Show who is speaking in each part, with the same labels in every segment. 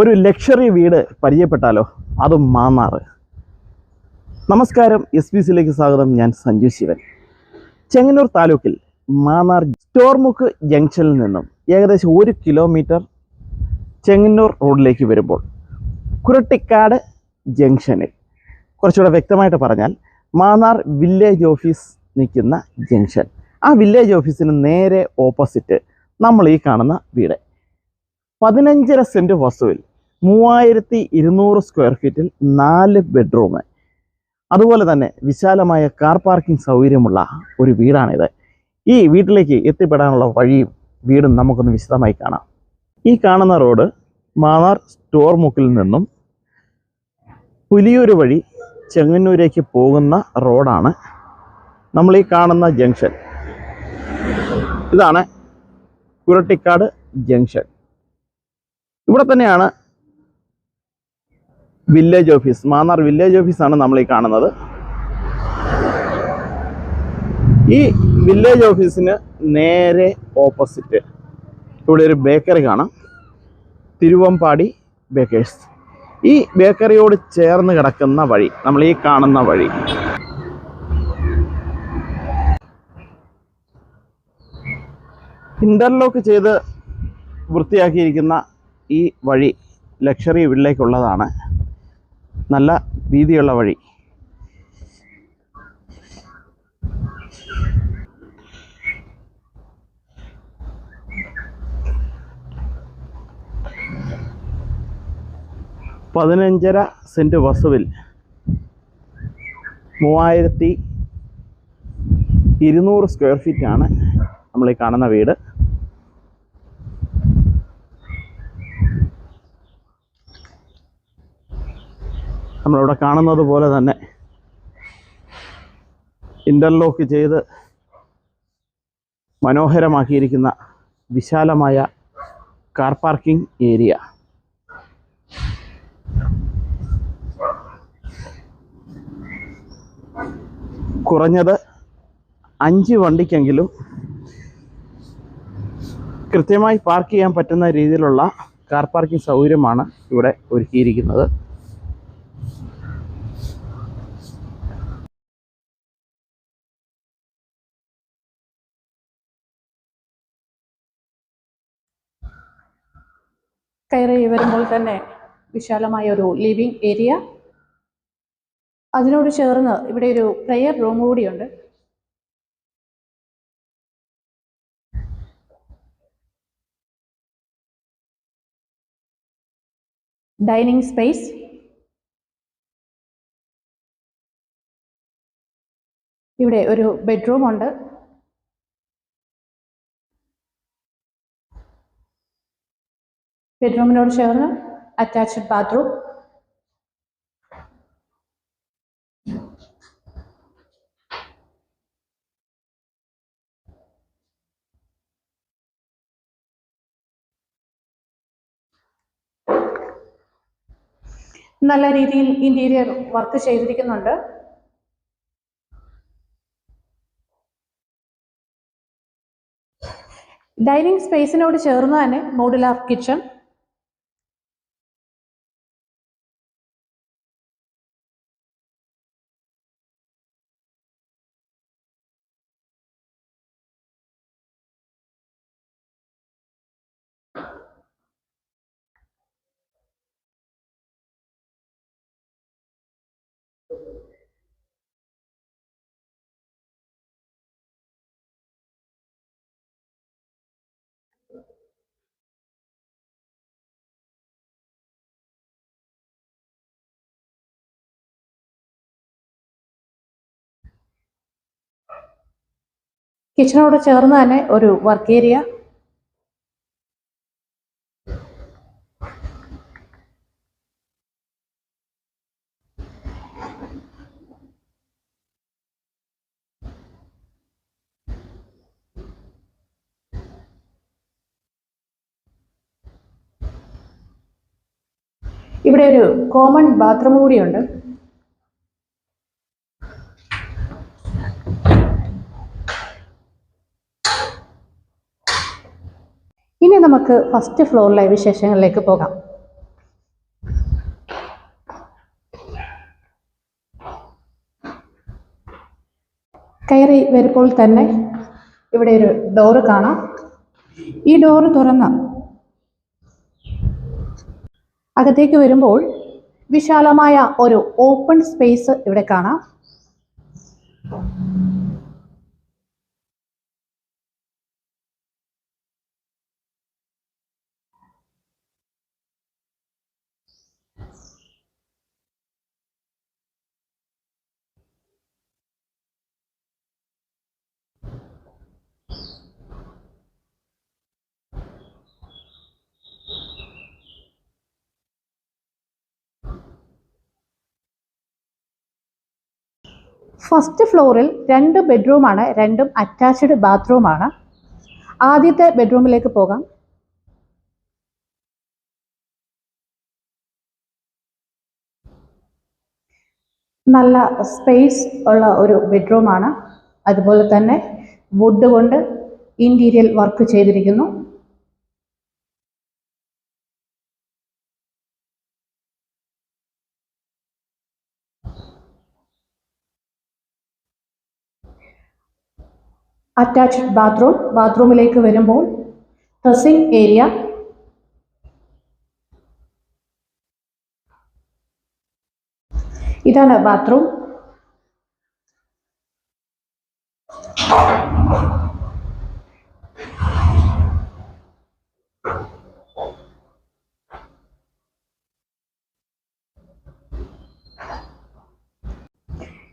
Speaker 1: ഒരു ലക്ഷറി വീട് പരിചയപ്പെട്ടാലോ? അതും മാന്നാറ്. നമസ്കാരം എസ് പി സിയിലേക്ക് സ്വാഗതം. ഞാൻ സഞ്ജു ശിവൻ. ചെങ്ങന്നൂർ താലൂക്കിൽ മാന്നാർ സ്റ്റോർമുക്ക് ജംഗ്ഷനിൽ നിന്നും ഏകദേശം ഒരു കിലോമീറ്റർ ചെങ്ങന്നൂർ റോഡിലേക്ക് വരുമ്പോൾ കുരട്ടിക്കാട് ജംഗ്ഷനിൽ. കുറച്ചുകൂടെ വ്യക്തമായിട്ട് പറഞ്ഞാൽ മാന്നാർ വില്ലേജ് ഓഫീസ് നിൽക്കുന്ന ജംഗ്ഷൻ. ആ വില്ലേജ് ഓഫീസിന് നേരെ ഓപ്പോസിറ്റ് നമ്മൾ ഈ കാണുന്ന വീട്. പതിനഞ്ചര സെന്റ് വസ്തുവിൽ മൂവായിരത്തി ഇരുന്നൂറ് സ്ക്വയർ ഫീറ്റിൽ നാല് ബെഡ്റൂം അതുപോലെ തന്നെ വിശാലമായ കാർ പാർക്കിംഗ് സൗകര്യമുള്ള ഒരു വീടാണിത്. ഈ വീട്ടിലേക്ക് എത്തിപ്പെടാനുള്ള വഴിയും വീടും നമുക്കൊന്ന് വിശദമായി കാണാം. ഈ കാണുന്ന റോഡ് മാന്നാർ സ്റ്റോർ മുക്കിൽ നിന്നും പുലിയൂർ വഴി ചെങ്ങന്നൂരേക്ക് പോകുന്ന റോഡാണ് നമ്മൾ ഈ കാണുന്ന ജംഗ്ഷൻ ഇതാണ് കുരട്ടിക്കാട് ജംഗ്ഷൻ ഇവിടെ തന്നെയാണ് വില്ലേജ് ഓഫീസ് മാന്നാർ വില്ലേജ് ഓഫീസാണ് നമ്മൾ ഈ കാണുന്നത്. ഈ വില്ലേജ് ഓഫീസിന് നേരെ ഓപ്പോസിറ്റ് ഇവിടെ ഒരു ബേക്കറി കാണാം. തിരുവമ്പാടി ബേക്കേഴ്സ് ഈ ബേക്കറിയോട് ചേർന്ന് കിടക്കുന്ന വഴി നമ്മൾ ഈ കാണുന്ന വഴി. ഇന്റർലോക്ക് ചെയ്ത് വൃത്തിയാക്കിയിരിക്കുന്ന ഈ വഴി ലക്ഷറി വീട്ടിലേക്കുള്ളതാണ്. നല്ല വീതിയുള്ള വഴി. പതിനഞ്ചര സെന്റ് വസുവിൽ മൂവായിരത്തി ഇരുന്നൂറ് സ്ക്വയർ ഫീറ്റാണ് നമ്മൾ ഈ കാണുന്ന വീട്. നമ്മളിവിടെ കാണുന്നത് പോലെ തന്നെ ഇന്റർലോക്ക് ചെയ്ത് മനോഹരമാക്കിയിരിക്കുന്ന വിശാലമായ കാർ പാർക്കിംഗ് ഏരിയ കുറഞ്ഞത് അഞ്ച് വണ്ടിക്കെങ്കിലും കൃത്യമായി പാർക്ക് ചെയ്യാൻ പറ്റുന്ന രീതിയിലുള്ള കാർ പാർക്കിംഗ് സൗകര്യമാണ് ഇവിടെ ഒരുക്കിയിരിക്കുന്നത്.
Speaker 2: കയറി വരുമ്പോൾ തന്നെ വിശാലമായ ഒരു ലിവിംഗ് ഏരിയ അതിനോട് ചേർന്ന് ഇവിടെ ഒരു പ്രെയർ റൂം കൂടിയുണ്ട് ഡൈനിങ് സ്പേസ് ഇവിടെ ഒരു ബെഡ്റൂം ഉണ്ട്. ബെഡ്റൂമിനോട് ചേർന്ന് അറ്റാച്ച്ഡ് ബാത്റൂം നല്ല രീതിയിൽ ഇന്റീരിയർ വർക്ക് ചെയ്തിരിക്കുന്നുണ്ട്. ഡൈനിങ് സ്പേസിനോട് ചേർന്ന് തന്നെ മോഡുലാർ കിച്ചൺ കിച്ചണോട് ചേർന്ന് തന്നെ ഒരു വർക്ക് ഏരിയ ഇവിടെ ഒരു കോമൺ ബാത്റൂം കൂടിയുണ്ട്. നമുക്ക് ഫസ്റ്റ് ഫ്ലോറിലെ വിശേഷങ്ങളിലേക്ക് പോകാം. കയറി വരുമ്പോൾ തന്നെ ഇവിടെ ഒരു ഡോറ് കാണാം. ഈ ഡോറ് തുറന്ന് അകത്തേക്ക് വരുമ്പോൾ വിശാലമായ ഒരു ഓപ്പൺ സ്പേസ് ഇവിടെ കാണാം. ഫസ്റ്റ് ഫ്ലോറിൽ രണ്ട് ബെഡ്റൂമാണ് രണ്ടും അറ്റാച്ച്ഡ് ബാത്റൂമാണ് ആദ്യത്തെ ബെഡ്റൂമിലേക്ക് പോകാം. നല്ല സ്പേസ് ഉള്ള ഒരു ബെഡ്റൂമാണ് അതുപോലെ തന്നെ വുഡ് കൊണ്ട് ഇന്റീരിയൽ വർക്ക് ചെയ്തിരിക്കുന്നു. അറ്റാച്ച്ഡ് ബാത്റൂം ബാത്റൂമിലേക്ക് വരുമ്പോൾ ഡ്രസ്സിംഗ് ഏരിയ ഇതാണ് ബാത്റൂം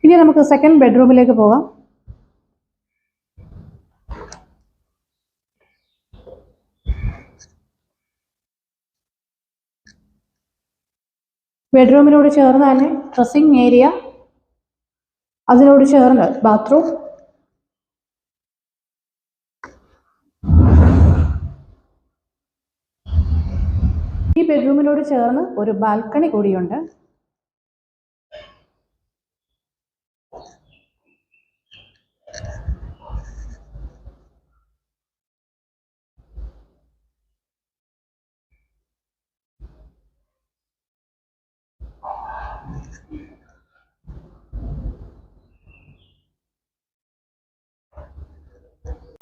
Speaker 2: ഇനി നമുക്ക് സെക്കൻഡ് ബെഡ്റൂമിലേക്ക് പോകാം. ബെഡ്റൂമിനോട് ചേർന്ന് തന്നെ ഡ്രസ്സിംഗ് ഏരിയ അതിനോട് ചേർന്ന് ബാത്റൂം. ഈ ബെഡ്റൂമിനോട് ചേർന്ന് ഒരു ബാൽക്കണി കൂടിയുണ്ട്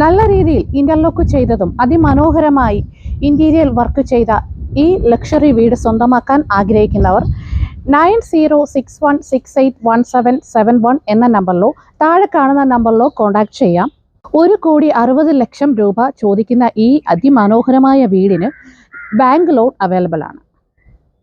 Speaker 2: നല്ല രീതിയിൽ ഇന്റർലോക്ക് ചെയ്തതും അതിമനോഹരമായി ഇന്റീരിയർ വർക്ക് ചെയ്ത ഈ ലക്ഷറി വീട് സ്വന്തമാക്കാൻ ആഗ്രഹിക്കുന്നവർ nine zero six one six eight one seven seven one എന്ന നമ്പറിലോ താഴെ കാണുന്ന നമ്പറിലോ കോൺടാക്ട് ചെയ്യാം. ഒരു കോടി അറുപത് ലക്ഷം രൂപ ചോദിക്കുന്ന ഈ അതിമനോഹരമായ വീടിന് ബാങ്ക് ലോൺ അവൈലബിൾ ആണ്.